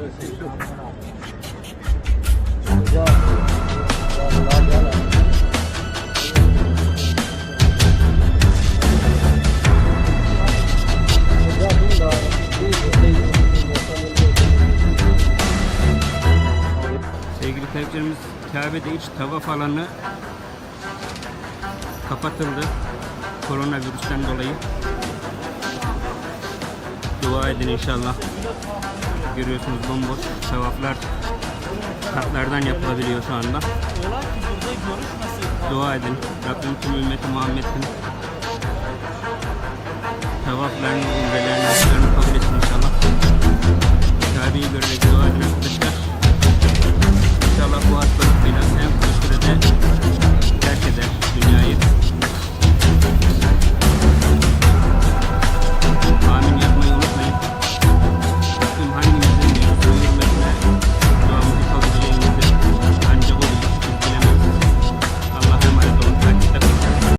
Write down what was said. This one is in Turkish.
Sevgili tercihimiz Kabe'de iç tavaf alanı kapatıldı. Koronavirüsten dolayı. Dua edin inşallah. Görüyorsunuz bomboş tavaflar katlardan yapılabiliyor şu anda. Dua edin. Rabbim tüm ümmeti Muhammed'in tavaflarını, umrelerini,